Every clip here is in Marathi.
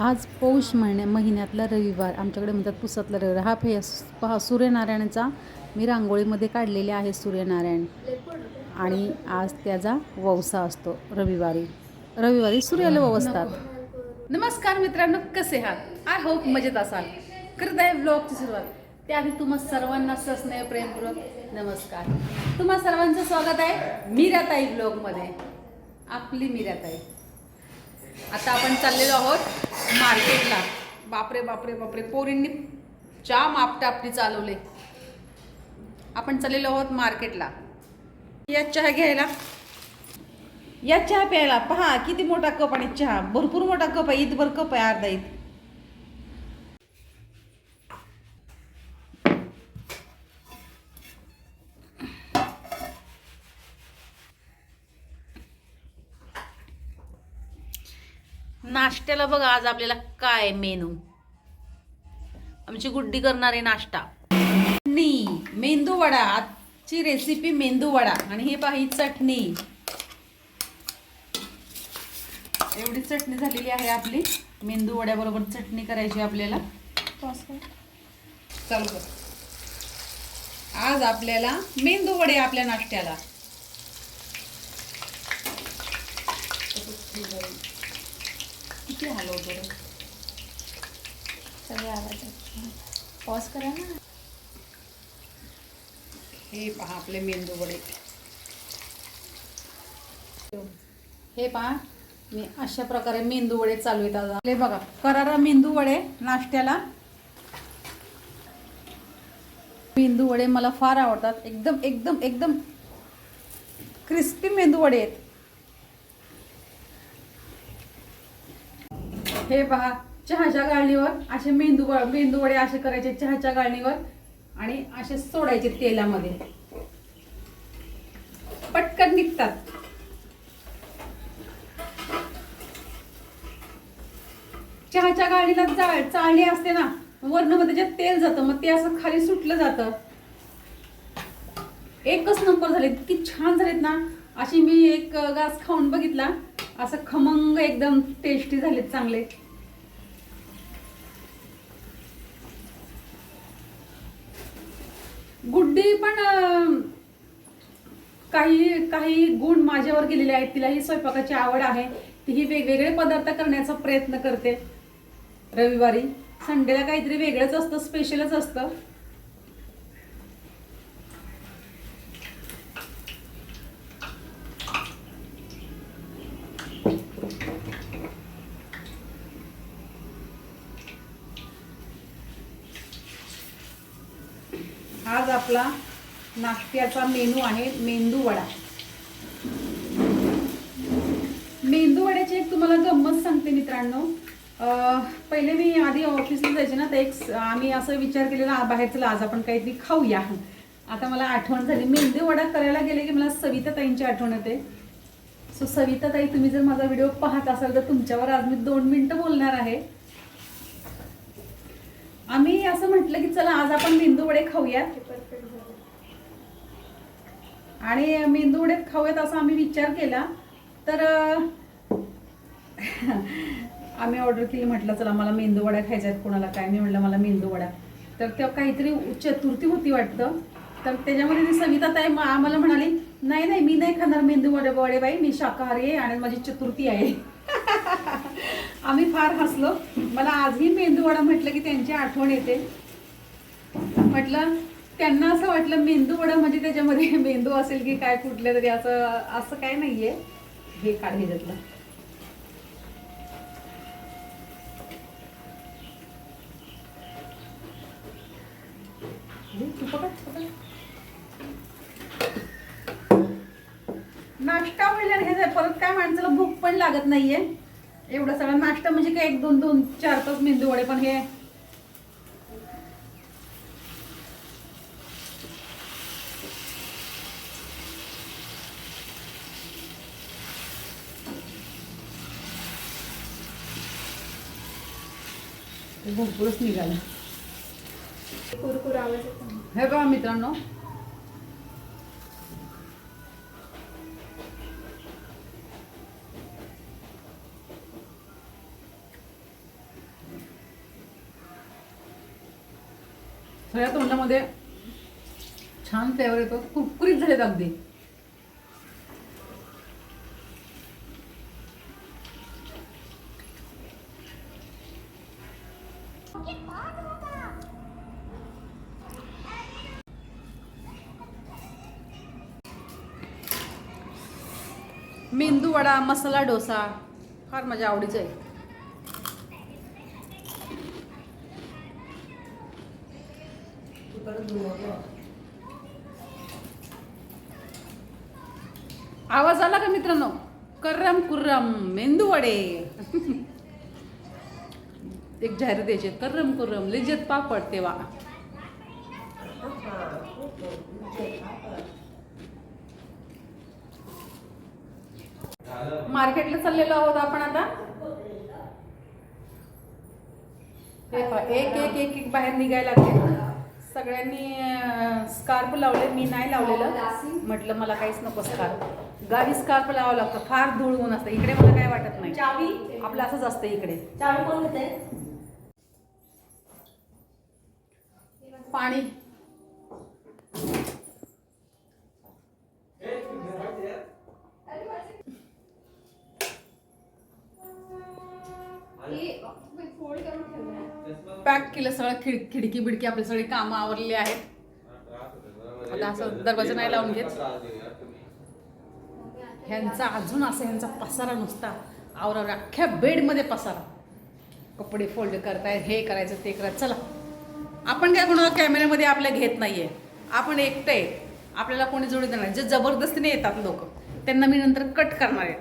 आज पौष महिन्या महिन्यातला रविवार आमच्याकडे म्हणतात पुसातला रविवार. हा फे पहा सूर्यनारायणाचा मी रांगोळीमध्ये काढलेले आहे सूर्यनारायण. आणि आज त्याचा ववसा असतो रविवारी. रविवारी सूर्याला ववसतात. नमस्कार मित्रांनो कसे आहात? आय होप मजेत असाल. करत आहे ब्लॉगची सुरुवात. त्याआधी तुम्हा सर्वांना सस्नेह प्रेमपूर्वक नमस्कार. तुम्हा सर्वांचं स्वागत आहे मीराताई ब्लॉगमध्ये आपली मीराताई. आता आपण चाललेलो आहोत मार्केटला. बापरे बापरे बापरे. पोरींनी जाम आपटापटी चालवले. आपण चाललेलो आहोत मार्केटला. या चहा घ्यायला. या चहा प्यायला. पहा किती मोठा कप आणि चहा. भरपूर मोठा कप आहे इथभर कप आहे अर्धा ईद नाश्त्याला बघा आज आपल्याला काय मेनू. आमची गुड्डी करणारे नाश्ता. चटणी मेंदू वडा. आजची रेसिपी मेंदू वडा. आणि हे पाही चटणी. एवढी चटणी झालेली आहे आपली. मेंदू वड्याबरोबर चटणी करायची आपल्याला. चालू आज आपल्याला मेंदू वडे आपल्या नाश्त्याला. सगळे आवाज पॉज करा ना. हे पहा आपले मेंदू वडे. हे पहा मी अशा प्रकारे मेंदू वडे चालू आज. आपले बघा करारा मेंदू वडे नाश्त्याला. मेंदू वडे मला फार आवडतात. एकदम एकदम एकदम क्रिस्पी मेंदू वडे आहेत. हे पहा चहाच्या गाळणीवर असे मेंदू मेंदू वडे असे करायचे चहाच्या गाळणीवर आणि असे सोडायचे तेलामध्ये. पटकन निघतात. चहाच्या गाळणीला जाळ चाळणी असते ना वर्णमध्ये तेल जातं मग ते असं खाली सुटलं जातं. एकच नंबर झाले इतकी छान झालेत ना. अशी मी एक घास खाऊन बघितला. असं खमंग एकदम टेस्टी झालेत चांगले. गुड्डी पण काही काही गुण माझ्यावर गेलेले आहेत. तिलाही स्वयंपाकाची आवड आहे. तीही वेगवेगळे पदार्थ करण्याचा प्रयत्न करते. रविवारी. संडेला काहीतरी वेगळंच असतं स्पेशलच असतं. आज आपला नाश्त्याचा मेनू आहे मेंदू वडा. मेंदू वड्याची एक तुम्हाला गंमत सांगते मित्रांनो. पहिले मी आधी ऑफिसला जायचे ना तर एक आम्ही असं विचार केलेला "आ, बाहेर चला आज आपण काहीतरी खाऊया. आता मला आठवण झाली. मेंदू वडा करायला गेले की मला सविता ताईंची आठवण येते. सो सविता ताई तुम्ही जर माझा व्हिडिओ पाहत असाल तर तुमच्यावर आज मी दोन मिनटं बोलणार आहे. आम्ही असं म्हटलं की चला आज आपण मेंदू वडे खाऊयात. आणि मेंदू वडे खाऊयात असा आम्ही विचार केला. तर आम्ही ऑर्डर केली म्हटलं चला मला मेंदू वडा खायचा आहेत कोणाला काय? मी म्हटलं मला मेंदू वडा. तर त्या काहीतरी चतुर्थी होती वाटतं. तर त्याच्यामध्ये ती सविता ताई आम्हाला म्हणाली नाही नाही मी नाही खाणार मेंदू वडे वडे बाई मी शाकाहारी आहे आणि माझी चतुर्थी आहे. आम्ही फार हसलो. मला आजही मेंदू वडा म्हटलं की त्यांची आठवण येते. म्हटलं त्यांना असं वाटलं मेंदू वडा म्हणजे त्याच्यामध्ये मेंदू असेल की काय कुठलं तरी असं असं काय नाहीये. हे काढ ह्याच्यातलं. हे, नाश्ता होईल हे परत काय माणसाला भूक पण लागत नाहीये. एवढा सगळा नाश्ता म्हणजे काय एक दोन दोन चार तास मेंदू वडे पण हे भरपूरच निघालं. कुरकुर आवाज हे बघा मित्रांनो सगळ्या तोंडामध्ये छान फ्लेवर येतो. कुरकुरीत झालेत अगदी. मेंदू वडा मसाला डोसा फार माझ्या आवडीचं आहे. आवाज आला का मित्रांनो? कर्रम कुर्रम मेंदू वडे. एक जाहिरात द्यायची कर्रम कुर्रम लिज्जत पापड तेव्हा. मार्केटला चाललेलो आहोत आपण आता. एक एक एक एक बाहेर निघायला लागले. सगळ्यांनी स्कार्फ लावले मी नाही लावलेलं. म्हटलं मला काहीच नको स्कार्फ. गावी स्कार्फ लावावं लागतं फार धूळ ऊन असतं. इकडे मला काय वाटत नाही. चावी? आपलं असंच असतं इकडे. चावी कोण घेते पाणी. पॅक केलं सगळं खिड खिडकी बिडकी आपले सगळे कामं आवरलेली आहेत. आता असं दरवाजा नाही लावून घेत. ह्यांचा अजून असं ह्यांचा पसारा नुसता. आवरावर अख्ख्या बेडमध्ये पसारा. कपडे फोल्ड करताय हे करायचं ते करायचं. चला. आपण काय कोणाला कॅमेऱ्यामध्ये आपल्या घेत नाही आहे आपण एकटं आहे. आपल्याला कोणी जोडी देणार जे जबरदस्तीने येतात लोक त्यांना मी नंतर कट करणार आहे.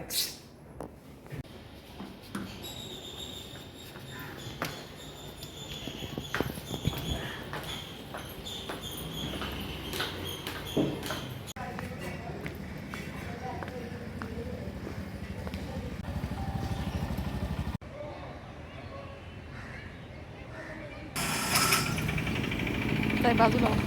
吧，这种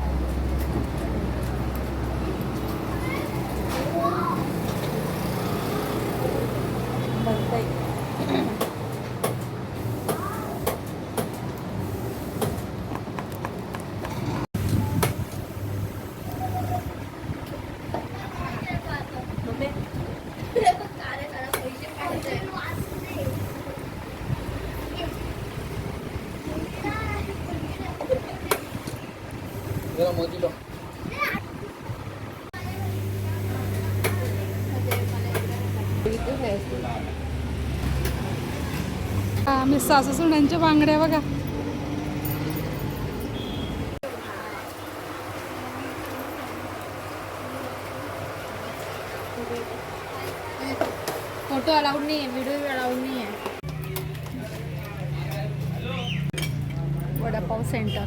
काय बाजूला आम्ही सासू सुनांच्या बांगड्या बघा. फोटो अलाउड नाही आहे व्हिडिओ अलाउड नाही आहे वडापाव सेंटर.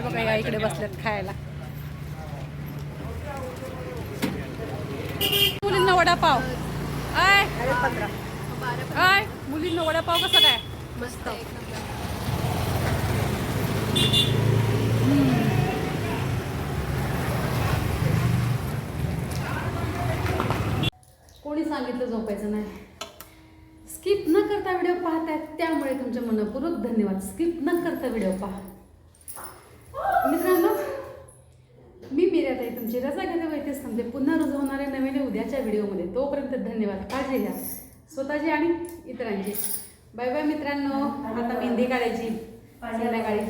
हे बघा या इकडे बसल्यात खायला. मुलींना वडापाव. आय. आय मुलींना वडापाव कसा काय? मस्त. कोणी सांगितलं झोपायचं नाही? स्किप न करता व्हिडिओ पाहतायत त्यामुळे तुमचे मनपूर्वक धन्यवाद. स्किप न करता व्हिडिओ पहा. मित्रांनो मी मिराताई तुमची रजा घेते वैतेच थांबते पुन्हा रुजू होणाऱ्या नवीन उद्याच्या व्हिडिओमध्ये. तोपर्यंत धन्यवाद. काळजी घ्या. स्वतःची आणि इतरांची. बाय बाय मित्रांनो. आता मेहंदी काढायची. संध्याकाळी.